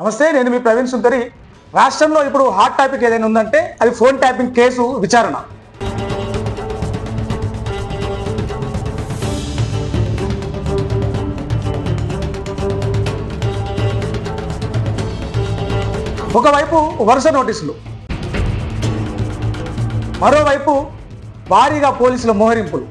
నమస్తే నేను మీ ప్రవీణ్ సుందరి. రాష్ట్రంలో ఇప్పుడు హాట్ టాపిక్ ఏదైనా ఉందంటే అది ఫోన్ ట్యాపింగ్ కేసు విచారణ. ఒకవైపు వరుస నోటీసులు. మరోవైపు భారీగా పోలీసుల మోహరింపులు.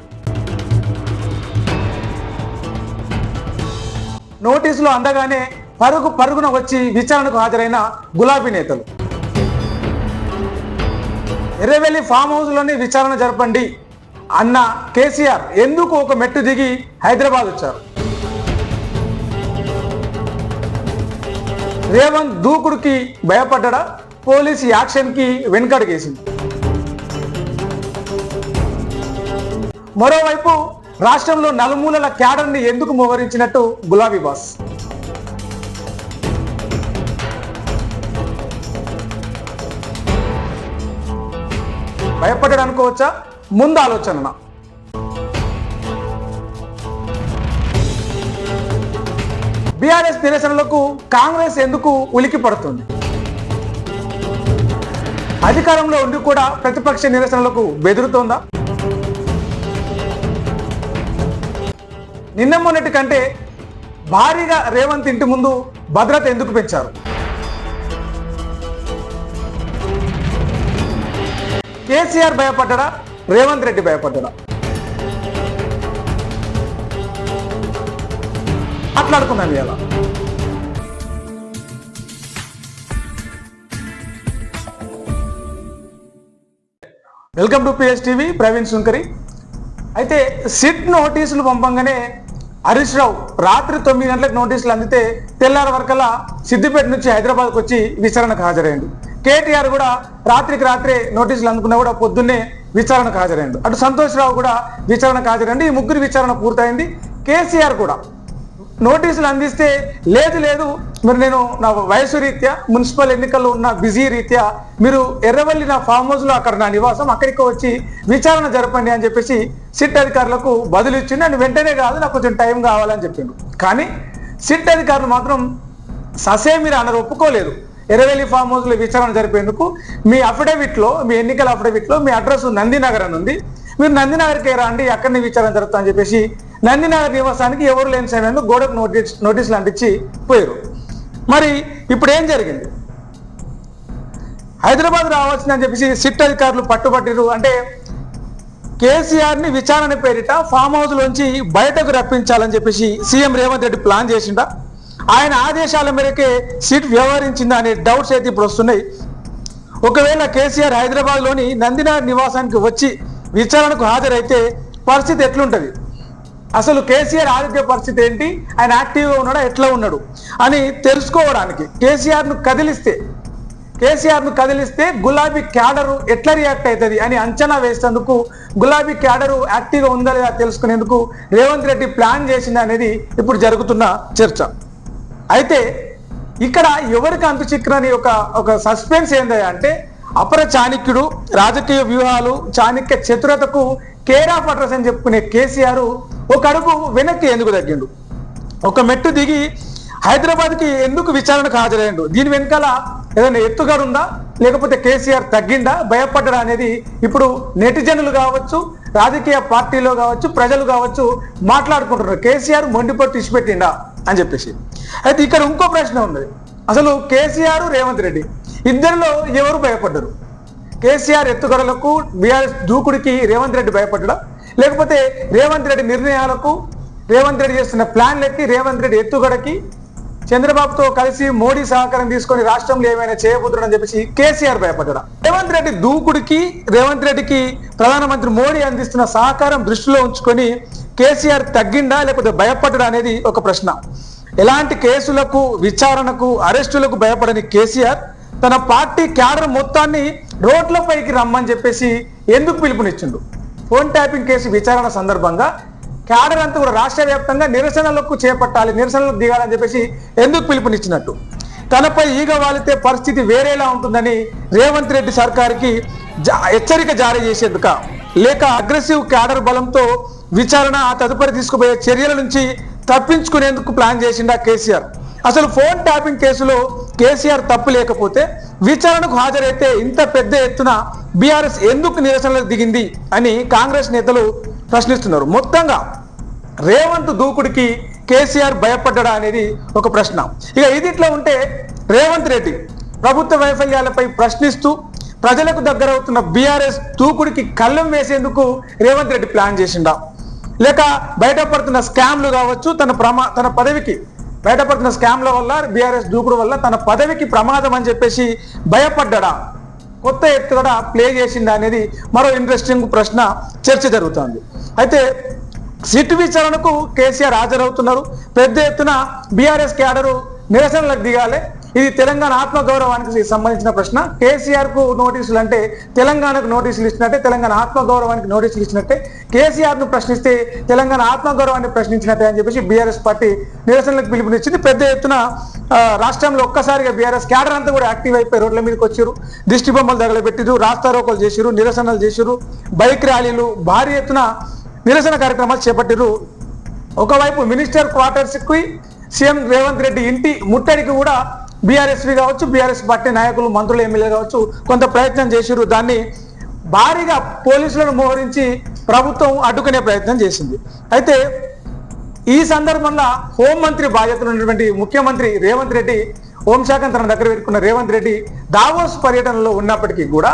నోటీసులు అందగానే పరుగు పరుగున వచ్చి విచారణకు హాజరైన గులాబీ నేతలు. ఎర్రవెల్లి ఫామ్ హౌస్లోనే విచారణ జరపండి అన్న కేసీఆర్ ఎందుకు ఒక మెట్టు దిగి హైదరాబాద్ వచ్చారు? రేవంత్ దూకుడుకి భయపడ్డా? పోలీసు యాక్షన్కి వెనుకడుగేసింది. మరోవైపు రాష్ట్రంలో నలుమూలల క్యాడర్ని ఎందుకు మోహరించినట్టు గులాబీ బాస్? భయపడ్డాడు అనుకోవచ్చా? ముందు ఆలోచన బీఆర్ఎస్ నిరసనలకు కాంగ్రెస్ ఎందుకు ఉలికి పడుతుంది? అధికారంలో ఉండి కూడా ప్రతిపక్ష నిరసనలకు బెదురుతోందా? నిన్న మొన్నటి కంటే భారీగా రేవంత్ ఇంటి ముందు భద్రత ఎందుకు పెంచారు? కేసీఆర్ భయపడ్డా రేవంత్ రెడ్డి భయపడ్డా? మాట్లాడుకుందాం ఇలా welcome to PS TV Praveen Shunkari అయితే సిట్ నోటీసులు పంపంగానే హరీష్ రావు రాత్రి తొమ్మిది గంటలకు నోటీసులు అందితే తెల్లారి వరకల్లా సిద్దిపేట నుంచి హైదరాబాద్కు వచ్చి విచారణకు హాజరైండు కేటీఆర్ కూడా రాత్రికి రాత్రే నోటీసులు అందుకున్నా కూడా పొద్దున్నే విచారణకు హాజరైంది అటు సంతోష్ రావు కూడా విచారణకు హాజరండి. ఈ ముగ్గురు విచారణ పూర్తయింది. కేసీఆర్ కూడా నోటీసులు అందిస్తే లేదు లేదు. మరి నేను నా వయసు రీత్యా మున్సిపల్ ఎన్నికల్లో ఉన్న బిజీ రీత్యా మీరు ఎర్రవల్లి నా ఫామ్ హౌస్లో అక్కడ నా నివాసం అక్కడికి వచ్చి విచారణ జరపండి అని చెప్పేసి సిట్ అధికారులకు బదులు ఇచ్చిండు. అండ్ వెంటనే కాదు నాకు కొంచెం టైం కావాలని చెప్పిండు. కానీ సిట్ అధికారులు మాత్రం ససే మీరు అన్నారు ఒప్పుకోలేదు. ఎర్రవెల్లి ఫామ్ హౌస్లో విచారణ జరిపేందుకు మీ అఫిడవిట్లో మీ ఎన్నికల అఫిడవిట్లో మీ అడ్రస్ నందినగర్ అని ఉంది. మీరు నందినగర్కి రండి అక్కడనే విచారణ జరుగుతా అని చెప్పేసి నందినగర్ నివాసానికి ఎవరు లేని సమయంలో గోడకు నోటీస్ నోటీసులు అంటించి పోయారు. మరి ఇప్పుడు ఏం జరిగింది? హైదరాబాద్ రావాల్సిందని చెప్పేసి సిట్ అధికారులు పట్టుబట్టిరు అంటే కేసీఆర్ని విచారణ పేరిట ఫామ్ హౌస్ లోంచి బయటకు రప్పించాలని చెప్పేసి సీఎం రేవంత్ రెడ్డి ప్లాన్ చేసిండా? ఆయన ఆదేశాల మేరకే సిట్ వ్యవహరించిందా అనే డౌట్స్ అయితే ఇప్పుడు వస్తున్నాయి. ఒకవేళ కేసీఆర్ హైదరాబాద్లోని నందినార్ నివాసానికి వచ్చి విచారణకు హాజరైతే పరిస్థితి ఎట్లుంటుంది? అసలు కేసీఆర్ ఆరోగ్య పరిస్థితి ఏంటి? ఆయన యాక్టివ్గా ఉన్నాడా? ఎట్లా ఉన్నాడు? అని తెలుసుకోవడానికి కేసీఆర్ను కదిలిస్తే కేసీఆర్ను కదిలిస్తే గులాబీ క్యాడరు ఎట్లా రియాక్ట్ అవుతుంది అని అంచనా వేసేందుకు గులాబీ క్యాడరు యాక్టివ్గా ఉందా లేదా తెలుసుకునేందుకు రేవంత్ రెడ్డి ప్లాన్ చేసింది అనేది ఇప్పుడు జరుగుతున్న చర్చ. అయితే ఇక్కడ ఎవరికి అంతు చిక్కరని ఒక ఒక సస్పెన్స్ ఏంది అంటే అపర చాణక్యుడు రాజకీయ వ్యూహాలు చాణక్య చతురతకు కేరా పట్రస్ అని చెప్పుకునే కేసీఆర్ ఒక అడుగు వెనక్కి ఎందుకు తగ్గిండు? ఒక మెట్టు దిగి హైదరాబాద్కి ఎందుకు విచారణకు హాజరైండు దీని వెనకాల ఏదైనా ఎత్తుగడు ఉందా? లేకపోతే కేసీఆర్ తగ్గిందా భయపడ్డా అనేది ఇప్పుడు నెటిజనులు కావచ్చు రాజకీయ పార్టీలో కావచ్చు ప్రజలు కావచ్చు మాట్లాడుకుంటున్నారు. కేసీఆర్ మొండిపట్టు ఇచ్చిపెట్టిండా? అని చెప్పేసి. అయితే ఇక్కడ ఇంకో ప్రశ్న ఉన్నది అసలు కేసీఆర్ రేవంత్ రెడ్డి ఇద్దరిలో ఎవరు భయపడ్డరు? కేసీఆర్ ఎత్తుగడలకు బీఆర్ఎస్ దూకుడికి రేవంత్ రెడ్డి భయపడ్డా? లేకపోతే రేవంత్ రెడ్డి నిర్ణయాలకు రేవంత్ రెడ్డి చేస్తున్న ప్లాన్లకి రేవంత్ రెడ్డి ఎత్తుగడకి చంద్రబాబుతో కలిసి మోడీ సహకారం తీసుకొని రాష్ట్రంలో ఏమైనా చేయబోతున్నాడని చెప్పేసి కేసీఆర్ భయపడ్డా? రేవంత్ రెడ్డి దూకుడికి రేవంత్ రెడ్డికి ప్రధానమంత్రి మోడీ అందిస్తున్న సహకారం దృష్టిలో ఉంచుకొని కేసీఆర్ తగ్గిండా లేకపోతే భయపడ్డా అనేది ఒక ప్రశ్న. ఎలాంటి కేసులకు విచారణకు అరెస్టులకు భయపడని కేసీఆర్ తన పార్టీ క్యాడర్ మొత్తాన్ని రోడ్లపైకి రమ్మని చెప్పేసి ఎందుకు పిలుపునిచ్చిండు? ఫోన్ ట్యాపింగ్ కేసు విచారణ సందర్భంగా క్యాడర్ అంతా కూడా రాష్ట్ర వ్యాప్తంగా నిరసనలకు చేపట్టాలి నిరసనలకు దిగాలని చెప్పేసి ఎందుకు పిలుపునిచ్చినట్టు? తనపై ఈగ వాలితే పరిస్థితి వేరేలా ఉంటుందని రేవంత్ రెడ్డి సర్కార్కి జా- హెచ్చరిక జారీ చేసేందుక. లేక అగ్రెసివ్ క్యాడర్ బలంతో విచారణ ఆ తదుపరి తీసుకుపోయే చర్యల నుంచి తప్పించుకునేందుకు ప్లాన్ చేసిండా కేసీఆర్. అసలు ఫోన్ ట్యాపింగ్ కేసులో కేసీఆర్ తప్పు లేకపోతే విచారణకు హాజరైతే ఇంత పెద్ద ఎత్తున బీఆర్ఎస్ ఎందుకు నిరసనలకు దిగింది అని కాంగ్రెస్ నేతలు ప్రశ్నిస్తున్నారు. మొత్తంగా రేవంత్ దూకుడికి కేసీఆర్ భయపడ్డా అనేది ఒక ప్రశ్న. ఇక ఇదిట్లో ఉంటే రేవంత్ రెడ్డి ప్రభుత్వ వైఫల్యాలపై ప్రశ్నిస్తూ ప్రజలకు దగ్గరవుతున్న బీఆర్ఎస్ దూకుడికి కళ్ళం వేసేందుకు రేవంత్ రెడ్డి ప్లాన్ చేసిండా? లేక బయటపడుతున్న స్కామ్లు కావచ్చు తన ప్రమా తన పదవికి. బయటపడుతున్న స్కామ్ల వల్ల బీఆర్ఎస్ దూకుడు వల్ల తన పదవికి ప్రమాదం అని చెప్పేసి భయపడ్డా కొత్త ఎత్తుగడ ప్లే చేసిందా అనేది మరో ఇంట్రెస్టింగ్ ప్రశ్న చర్చ జరుగుతోంది. అయితే సిట్ విచారణకు కేసీఆర్ హాజరవుతున్నారు. పెద్ద ఎత్తున బీఆర్ఎస్ క్యాడరు నిరసనలకు దిగాలి. ఇది తెలంగాణ ఆత్మగౌరవానికి సంబంధించిన ప్రశ్న. కేసీఆర్కు నోటీసులు అంటే తెలంగాణకు నోటీసులు ఇచ్చినట్టే తెలంగాణ ఆత్మగౌరవానికి నోటీసులు ఇచ్చినట్టే. కేసీఆర్ను ప్రశ్నిస్తే తెలంగాణ ఆత్మగౌరవాన్ని ప్రశ్నించినట్టే అని చెప్పేసి బీఆర్ఎస్ పార్టీ నిరసనలకు పిలుపునిచ్చింది. పెద్ద ఎత్తున రాష్ట్రంలో ఒక్కసారిగా బీఆర్ఎస్ క్యాడర్ అంతా కూడా యాక్టివ్ అయిపోయి రోడ్ల మీదకి వచ్చారు. దిష్టి బొమ్మలు తగలబెట్టిరు రాస్తారోకలు చేసిరు నిరసనలు చేసిరు బైక్ ర్యాలీలు భారీ ఎత్తున నిరసన కార్యక్రమాలు చేపట్టిరు. ఒకవైపు మినిస్టర్ క్వార్టర్స్కి సీఎం రేవంత్ రెడ్డి ఇంటి ముట్టడికి కూడా బీఆర్ఎస్వి కావచ్చు బీఆర్ఎస్ పార్టీ నాయకులు మంత్రులు ఎమ్మెల్యే కావచ్చు కొంత ప్రయత్నం చేసిరు దాన్ని భారీగా పోలీసులను మోహరించి ప్రభుత్వం అడ్డుకునే ప్రయత్నం చేసింది. అయితే ఈ సందర్భంలో హోంమంత్రి బాధ్యతలు ఉన్నటువంటి ముఖ్యమంత్రి రేవంత్ రెడ్డి హోంశాఖ తన దగ్గర పెట్టుకున్న రేవంత్ రెడ్డి దావోస్ పర్యటనలో ఉన్నప్పటికీ కూడా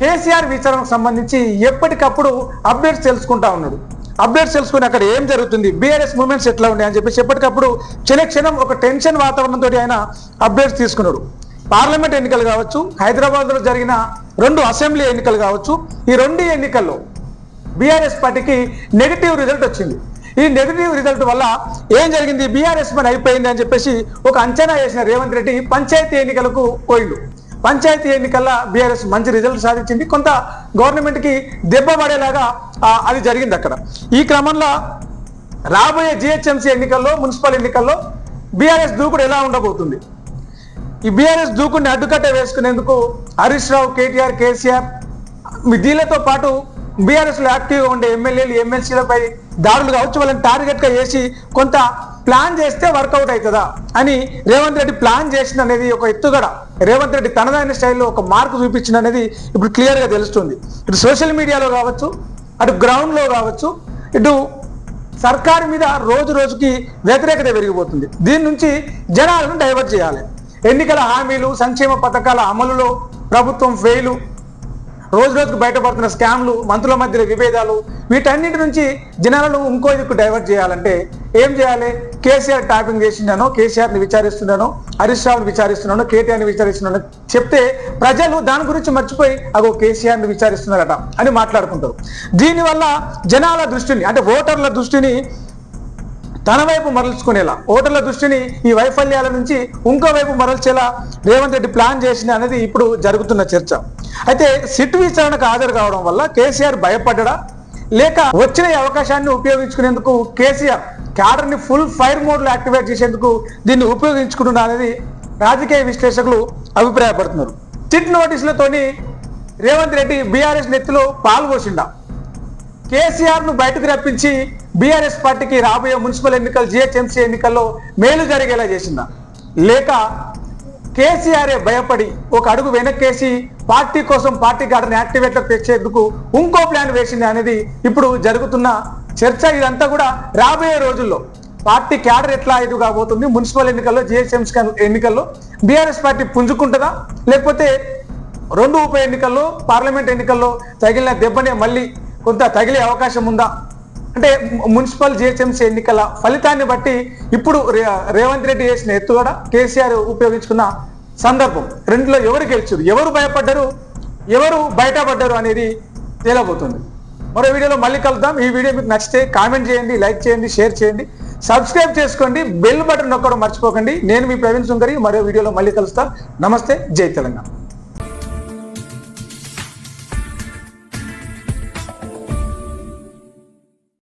కేసీఆర్ విచారణకు సంబంధించి ఎప్పటికప్పుడు అప్డేట్స్ తెలుసుకుంటా ఉన్నాడు. అప్డేట్స్ తెలుసుకుని అక్కడ ఏం జరుగుతుంది? బీఆర్ఎస్ మూమెంట్స్ ఎట్లా ఉన్నాయి అని చెప్పేసి ఎప్పటికప్పుడు క్షణ క్షణం ఒక టెన్షన్ వాతావరణంతో ఆయన అప్డేట్స్ తీసుకున్నాడు. పార్లమెంట్ ఎన్నికలు కావచ్చు హైదరాబాద్లో జరిగిన రెండు అసెంబ్లీ ఎన్నికలు కావచ్చు ఈ రెండు ఎన్నికల్లో బీఆర్ఎస్ పార్టీకి నెగిటివ్ రిజల్ట్ వచ్చింది. ఈ నెగిటివ్ రిజల్ట్ వల్ల ఏం జరిగింది? బీఆర్ఎస్ పని అయిపోయింది అని చెప్పేసి ఒక అంచనా వేసిన రేవంత్ రెడ్డి పంచాయతీ ఎన్నికలకు పోయిండు. పంచాయతీ ఎన్నికల్లో బీఆర్ఎస్ మంచి రిజల్ట్ సాధించింది. కొంత గవర్నమెంట్కి దెబ్బ పడేలాగా అది జరిగింది అక్కడ. ఈ క్రమంలో రాబోయే జిహెచ్ఎంసీ ఎన్నికల్లో మున్సిపల్ ఎన్నికల్లో బీఆర్ఎస్ దూకుడు ఎలా ఉండబోతుంది? ఈ బీఆర్ఎస్ దూకుడిని అడ్డుకట్ట వేసుకునేందుకు హరీష్ రావు కేటీఆర్ కేసీఆర్ దీళ్ళతో పాటు బీఆర్ఎస్లో యాక్టివ్గా ఉండే ఎమ్మెల్యేలు ఎమ్మెల్సీలపై దాడులు కావచ్చు వాళ్ళని టార్గెట్గా వేసి చేసి కొంత ప్లాన్ చేస్తే వర్కౌట్ అవుతుందా అని రేవంత్ రెడ్డి ప్లాన్ చేసిన అనేది ఒక ఎత్తుగడ. రేవంత్ రెడ్డి తనదైన స్టైల్లో ఒక మార్క్ చూపించిన అనేది ఇప్పుడు క్లియర్గా తెలుస్తుంది. ఇటు సోషల్ మీడియాలో కావచ్చు అటు గ్రౌండ్లో కావచ్చు ఇటు సర్కారు మీద రోజు రోజుకి వ్యతిరేకత పెరిగిపోతుంది. దీని నుంచి జనాలను డైవర్ట్ చేయాలి. ఎన్నికల హామీలు సంక్షేమ పథకాల అమలులో ప్రభుత్వం ఫెయిలు రోజు రోజుకు బయటపడుతున్న స్కామ్లు మంత్రుల మధ్య విభేదాలు వీటన్నిటి నుంచి జనాలను ఇంకో ఇదికు డైవర్ట్ చేయాలంటే ఏం చేయాలి? కేసీఆర్ ట్యాపింగ్ చేసిండానో కేసీఆర్ని హరీష్ రావుని విచారిస్తున్నాను కేటీఆర్ని చెప్తే ప్రజలు దాని గురించి మర్చిపోయి అగో కేసీఆర్ని విచారిస్తున్నారట అని మాట్లాడుకుంటారు. దీనివల్ల జనాల దృష్టిని అంటే ఓటర్ల దృష్టిని తన వైపు మరల్చుకునేలా ఓటర్ల దృష్టిని ఈ వైఫల్యాల నుంచి ఇంకో వైపు మరల్చేలా రేవంత్ రెడ్డి ప్లాన్ చేసిన అనేది ఇప్పుడు జరుగుతున్న చర్చ. అయితే సిట్ విచారణకు హాజరు కావడం వల్ల కేసీఆర్ భయపడ్డా లేక వచ్చిన అవకాశాన్ని ఉపయోగించుకునేందుకు కేసీఆర్ క్యాడర్ని ఫుల్ ఫైర్ మోడ్లో యాక్టివేట్ చేసేందుకు దీన్ని ఉపయోగించుకుంటున్నా అనేది రాజకీయ విశ్లేషకులు అభిప్రాయపడుతున్నారు. చిట్ నోటీసులతోని రేవంత్ రెడ్డి బీఆర్ఎస్ నెత్తిలో పాల్గొసిండా కేసీఆర్ను బయటకు రప్పించి బీఆర్ఎస్ పార్టీకి రాబోయే మున్సిపల్ ఎన్నికలు జిహెచ్ఎంసీ ఎన్నికల్లో మేలు జరిగేలా చేసిందా. లేక కేసీఆర్ఏ భయపడి ఒక అడుగు వెనక్కేసి పార్టీ కోసం పార్టీ గార్డెన్ యాక్టివేట్ తెచ్చేందుకు ఇంకో ప్లాన్ వేసింది అనేది ఇప్పుడు జరుగుతున్న చర్చ ఇదంతా కూడా రాబోయే రోజుల్లో పార్టీ క్యాడర్ ఎట్లా ఇది కాబోతుంది మున్సిపల్ ఎన్నికల్లో జిహెచ్ఎంసీ ఎన్నికల్లో బీఆర్ఎస్ పార్టీ పుంజుకుంటుందా? లేకపోతే రెండు ఉప ఎన్నికల్లో పార్లమెంట్ ఎన్నికల్లో తగిలిన దెబ్బనే మళ్ళీ కొంత తగిలే అవకాశం ఉందా? అంటే మున్సిపల్ జిహెచ్ఎంసీ ఎన్నికల ఫలితాన్ని బట్టి ఇప్పుడు రే- రేవంత్ రెడ్డి చేసిన ఎత్తుగడ కేసీఆర్ ఉపయోగించుకున్న సందర్భం. రెండులో ఎవరు గెలిచారు? ఎవరు భయపడ్డారు? ఎవరు బయటపడ్డారు అనేది తేలబోతుంది. మరో వీడియోలో మళ్ళీ కలుద్దాం. ఈ వీడియో మీకు నచ్చితే కామెంట్ చేయండి లైక్ చేయండి షేర్ చేయండి. సబ్స్క్రైబ్ చేసుకోండి బెల్ బటన్ నొక్కడం మర్చిపోకండి. నేను మీ ప్రవీణ్ సుంకరి మరో వీడియోలో మళ్ళీ కలుస్తా. నమస్తే జై తెలంగాణ.